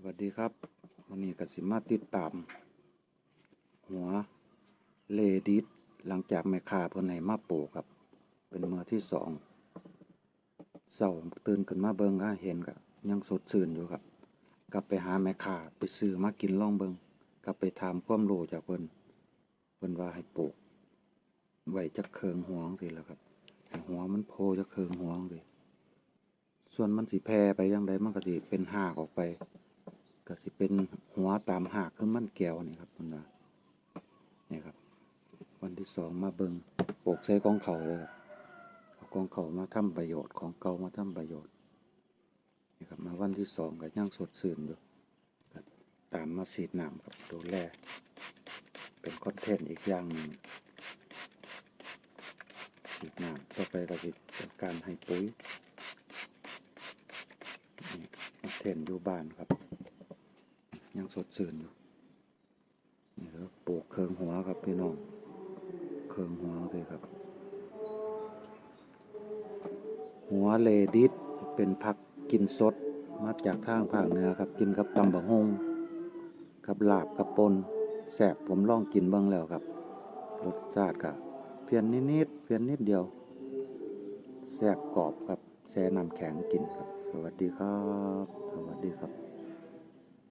สวัสดีครับวันนี้กสิมาติดตาม หัวเลดิสหลังจากแม่คาเพิ่นให้มาปลูกครับ เป็นมือที่สองเสาตื่นขึ้นมาเบิงก็เห็นก็ยังสดชื่นอยู่ครับ กลับไปหาแม่คาไปซื้อมากินล่องเบิงกลับไปถามความรู้จากเพิ่นเพิ่นว่าให้ปลูกไว้จักเคิงหัวสิแล้วครับให้หัวมันโพจักเคิงหัวสิส่วนมันสิแพร่ไปยังไดมันก็สิเป็นหากออกไป เป็นหัวตามหากคือมันแก้วนี่ครับคุณว่านี่ครับ วันที่สองมาเบิงปลูกใส่กองเขาเลยครับเอากองเขามาทำประโยชน์ของเก่ามาทำประโยชน์นี่ครับมาวันที่สองก็ยังสดชื่นอยู่ตามมาสีดน้ำครับดูแลเป็นคอนเทนต์อีกอย่างหนึ่งสีดน้ำต่อไปก็สิเป็นการให้ปุ๋ยคอนเทนต์อยู่บ้านครับ ยังสดชื่นอยู่นี่ครับปลูกเคิงหัวครับพี่น้องเคิงหัวเลยครับ หัวเลดิสเป็นผักกินสดมาจากทางภาคเหนือครับกินกับตำบะฮงกับลาบกับปนแสบผมลองกินบ้างแล้วครับรสชาติครับเพียนนิดๆเพียนนิดเดียวแสบกรอบครับแช่น้ำแข็งกินครับ สวัสดีครับ สวัสดีครับ